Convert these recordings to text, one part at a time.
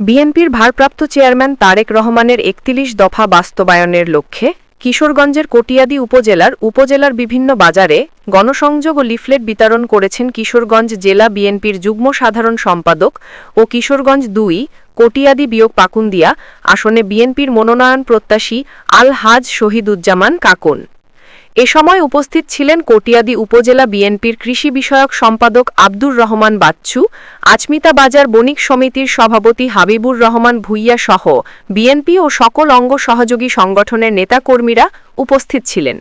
বিএনপির ভারপ্রাপ্ত চেয়ারম্যান তারেক রহমানের একত্রিশ দফা বাস্তবায়নের লক্ষ্যে কিশোরগঞ্জের কটিয়াদি উপজেলার উপজেলার বিভিন্ন বাজারে গণসংযোগ ও লিফলেট বিতরণ করেছেন কিশোরগঞ্জ জেলা বিএনপির যুগ্ম সাধারণ সম্পাদক ও কিশোরগঞ্জ দুই, কটিয়াদি বিয়োগ পাকুন্দিয়া, আসনে বিএনপির মনোনয়ন প্রত্যাশী আল হাজ শহীদুজ্জামান কাকুন। এ সময় উপস্থিত ছিলেন কটিয়াদি উপজেলা বিএনপির কৃষি বিষয়ক সম্পাদক আব্দুর রহমান বাচ্চু, আচমিতা বাজার বণিক সমিতির সভাপতি হাবিবুর রহমান ভুইয়া সহ বিএনপি ও সকল অঙ্গ সহযোগী সংগঠনের নেতাকর্মীরা উপস্থিত ছিলেন।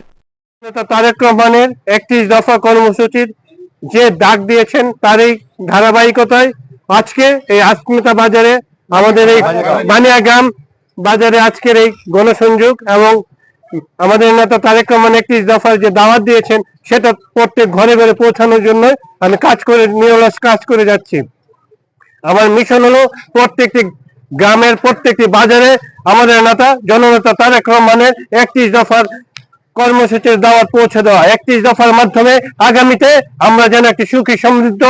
তারেক রহমানের একত্রিশ দফা কর্মসূচির যে ডাক দিয়েছেন তার এই ধারাবাহিকতায় আজকে এই আস্মিতা বাজারে আমাদের এই বানিয়াগ্রাম বাজারে আজকের এই গণসংযোগ এবং আমাদের নেতা তারেক রহমান একত্রিশ দফার যে দাওয়াত দিয়েছেন, সেটা প্রত্যেক ঘরে ঘরে পৌঁছানোর জন্য আমি কাজ করে, নিরলস কাজ করে যাচ্ছি। আমার মিশন হলো প্রত্যেকটি গ্রামের প্রত্যেকটি বাজারে আমাদের নেতা, জননেতা তারেক রহমানের একত্রিশ দফার কর্মসূচির দাওয়াত পৌঁছে দেওয়া। একত্রিশ দফার মাধ্যমে আগামীতে আমরা যেন একটি সুখী, সমৃদ্ধ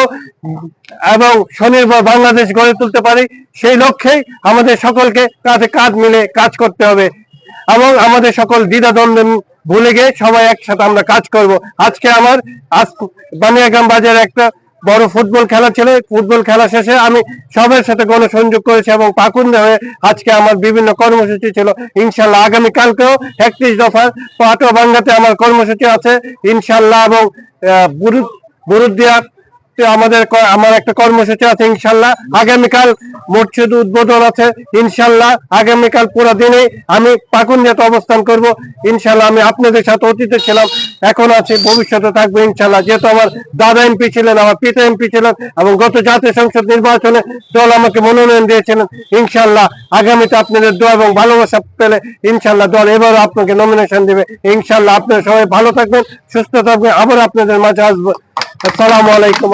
এবং স্বনির্ভর বাংলাদেশ গড়ে তুলতে পারি, সেই লক্ষ্যেই আমাদের সকলকে কাঁধে কাঁধ মিলে কাজ করতে হবে। এবং আমাদের সকল দ্বিধাদ্বন্দ্ব ভুলে গিয়ে সবাই একসাথে আমরা কাজ করব। আজকে আমার আজ বানিয়াগ্রাম বাজারে একটা বড় ফুটবল খেলা ছিল। ফুটবল খেলা শেষে আমি সবার সাথে গণসংযোগ করেছি এবং পাকুন্দে হয়ে আজকে আমার বিভিন্ন কর্মসূচি ছিল। ইনশাল্লাহ আগামীকালকেও একত্রিশ দফার বাংলাতে আমার কর্মসূচি আছে। ইনশাল্লাহ এবং আহ, বুরুদিয়া আমাদের আমার একটা কর্মসূচি আছে, ইনশাল্লাহ। আগামীকাল মসজিদ উদ্বোধন আছে, ইনশাল্লাহ। আগামীকাল পুরো দিনে আমি পাকুন্দিয়াতে অবস্থান করব। ইনশাল্লাহ আমি আপনাদের সাথে অতীতে ছিলাম, এখন আছি, ভবিষ্যতে থাকব, ইনশাল্লাহ। যেহেতু আমার দাদা এমপি ছিলেন, আমার পিতা এমপি ছিলেন, এবং গত জাতীয় সংসদ নির্বাচনে দল আমাকে মনোনয়ন দিয়েছিলেন, ইনশাল্লাহ। আগামীতে আপনাদের দোয়া এবং ভালোবাসা পেলে, ইনশাল্লাহ, দল এবারও আপনাকে নমিনেশন দিবে। ইনশাল্লাহ, আপনারা সবাই ভালো থাকবেন, সুস্থ থাকবেন, আবার আপনাদের মাঝে আসব। আসসালামু আলাইকুম।